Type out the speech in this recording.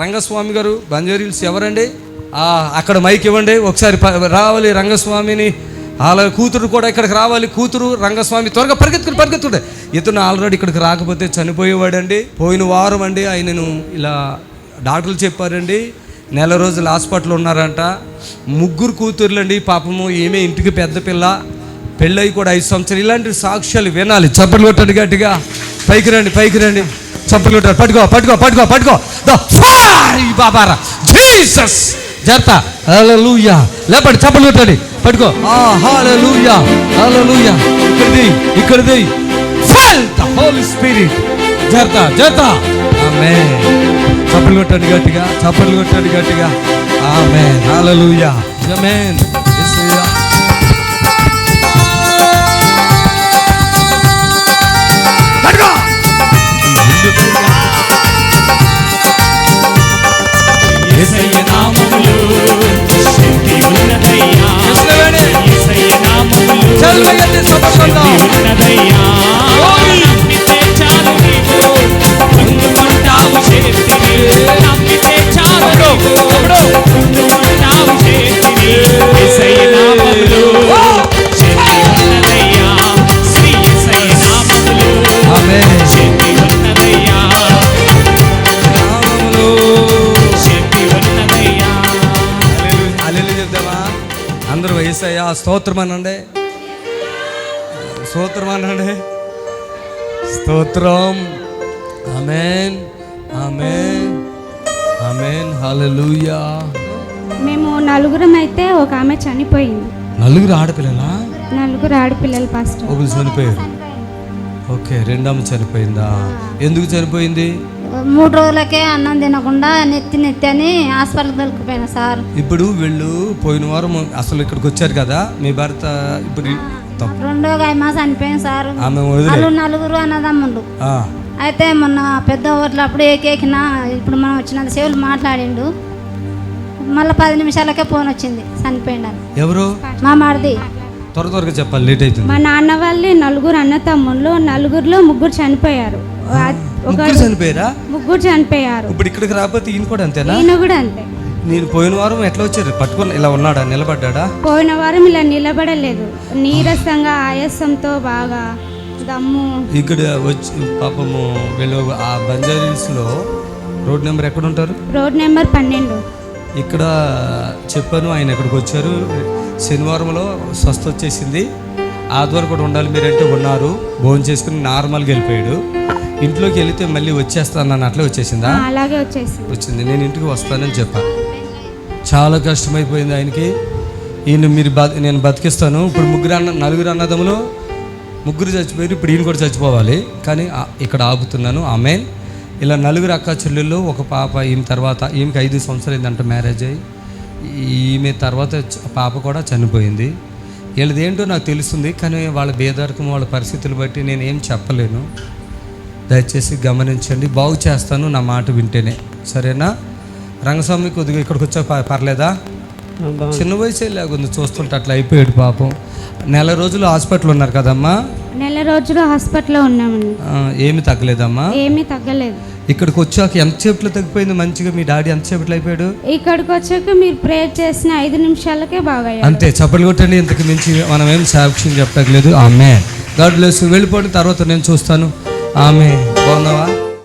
రంగస్వామి గారు బంజారీల్స్ ఎవరండి? అక్కడ మైక్ ఇవ్వండి. ఒకసారి ప- రావాలి రంగస్వామిని. వాళ్ళ కూతురు కూడా ఇక్కడికి రావాలి. కూతురు రంగస్వామి త్వరగా పరిగెత్తుకుని పరిగెత్తుండే ఇతను ఆల్రెడీ ఇక్కడికి రాకపోతే చనిపోయేవాడండి. పోయిన వారం అండి ఆయనను ఇలా డాక్టర్లు చెప్పారండి. నెల రోజులు హాస్పిటల్ ఉన్నారంట. ముగ్గురు కూతుర్లండి పాపము ఏమే ఇంటికి పెద్ద పిల్ల. పెళ్ళయి కూడా ఐదు సంవత్సరాలు. ఇలాంటి సాక్ష్యాలు వినాలి. చప్పట్లు కొట్టండి గట్టిగా. పైకి రండి పైకి రండి. చప్పట్లు కొట్టారు పట్టుకో పట్టుకో పట్టుకో పట్టుకో. ద ఫైర్ బాబారా. జీసస్. జర్త హల్లెలూయా. లేపండి చప్పలు కొట్టండి పట్టుకో. ఆ హల్లెలూయా హల్లెలూయా. ఇక్కడిది ఇక్కడిది ఫైల్ ద హోలీ స్పిరిట్ జర్త జర్త ఆమేన్ చప్పలు కొట్టండి గట్టిగా చప్పట్లు కొట్టండి గట్టిగా. ఆమేన్ హల్లెలూయా. ఆమేన్ వయసయ్యా స్తోత్రం అనండి స్తోత్రం అనండి స్తోత్రం ఆమెన్ ఆమెన్ ఆమెన్ హల్లెలూయా మేము నలుగురం అయితే ఒక ఆమె చనిపోయింది. నలుగురు ఆడపిల్లలా? నలుగురు ఆడపిల్లలు పాస్టర్. ఒకరు చనిపోయారు. ఓకే రెండమ్మ చనిపోయిందా? ఎందుకు చనిపోయింది? మూడు రోజులకే అన్నం తినకుండా నెత్తి నెత్తి అని హాస్పిటల్కి దొరికిపోయినా సార్. ఇప్పుడు వీళ్ళు పోయిన వారం అసలు ఇక్కడికి వచ్చారు కదా మీ భర్త ఇప్పుడు రెండో గాయమా చనిపోయింది సార్. వాళ్ళు నలుగురు అన్నదమ్ముండు ఆ, అయితే మొన్న పెద్ద ఓట్లు అప్పుడు ఏకేకిన ఇప్పుడు మనం వచ్చినంత సేవలు మాట్లాడిండు. మళ్ళీ పది నిమిషాలకే ఫోన్ వచ్చింది చనిపోయిండు అని ఎవరు? మా మరిది త్వర త్వరగా చెప్పాలి లేట్ అవుతుంది. మా నాన్న వాళ్ళే నలుగురు అన్న తమ్ముళ్ళు నలుగురిలో ముగ్గురు చనిపోయారు. ముగ్గురు చనిపోయారా? ముగ్గురు చనిపోయారు. ఇప్పుడు ఇక్కడికి రాకపోతే ఈయన కూడా అంతేనా? ఈయన కూడా అంతే. నేను పోయిన వారం ఎట్లా వచ్చారు? పట్టుకొని ఇలా ఉన్నాడా? నిలబడ్డా పోయిన వారం ఇలా నిలబడలేదు. నీరసంగా ఆయాసంతో బాగా దమ్ము. ఇక్కడ వచ్చి పాపము వీళ్ళు ఆ బంజారీస్లో రోడ్ నెంబర్ ఎక్కడ ఉంటారు? రోడ్ నెంబర్ పన్నెండు. ఇక్కడ చెప్పాను ఆయన ఇక్కడికి వచ్చారు. శనివారంలో స్వస్థ వచ్చేసింది. ఆదివారం కూడా ఉండాలి మీరంటే ఉన్నారు. భోజనం చేసుకుని నార్మల్గా వెళ్ళిపోయాడు. ఇంట్లోకి వెళితే మళ్ళీ వచ్చేస్తాను అట్లే వచ్చేసిందా? అలాగే వచ్చేసింది. వచ్చింది. నేను ఇంటికి వస్తానని చెప్పా. చాలా కష్టమైపోయింది ఆయనకి. ఈయన మీరు బ నేను బతికిస్తాను. ఇప్పుడు ముగ్గురు అన్న నలుగురు అన్నదమ్ములు ముగ్గురు చచ్చిపోయారు. ఇప్పుడు ఈయన కూడా చచ్చిపోవాలి. కానీ ఇక్కడ ఆగుతున్నాను. ఆమె ఇలా నలుగురు అక్క చెల్లెళ్ళు ఒక పాప ఈమె తర్వాత ఈమెకి ఐదు సంవత్సరాలు అయిందంట మ్యారేజ్ అయ్యి. ఈమె తర్వాత పాప కూడా చనిపోయింది. వీళ్ళది ఏంటో నాకు తెలుస్తుంది. కానీ వాళ్ళ బేదరికం వాళ్ళ పరిస్థితులు బట్టి నేను ఏం చెప్పలేను. దయచేసి గమనించండి. బాగు చేస్తాను నా మాట వింటేనే. సరేనా? రంగస్వామి కొద్దిగా ఇక్కడికి వచ్చా? ప- పర్లేదా? చిన్న వయసే లేకుంది చూస్తుంటే అట్లా అయిపోయాడు పాపం. నెల రోజులు హాస్పిటల్ ఉన్నారు కదమ్మా? నెల రోజులు హాస్పిటల్లో ఉన్నామండి. ఆ, ఏమి తగ్గలేదమ్మా? ఏమీ తగ్గలేదు. ఇక్కడికి వచ్చాక ఎంతసేపులో తగ్గిపోయింది? మంచిగా మీ డాడీ ఎంతసేపట్లో అయిపోయాడు? ఇక్కడికి వచ్చాక మీరు ప్రేయర్ చేసిన ఐదు నిమిషాలకే బాగా అంతే చప్పలు కొట్టండి. ఇంతకు మించి మనం ఏం సాక్ష్యం చెప్పట్లేదు. ఆమె గాడ్ బ్లెస్ వెళ్ళిపోండి తర్వాత నేను చూస్తాను. ఆమె బాగున్నావా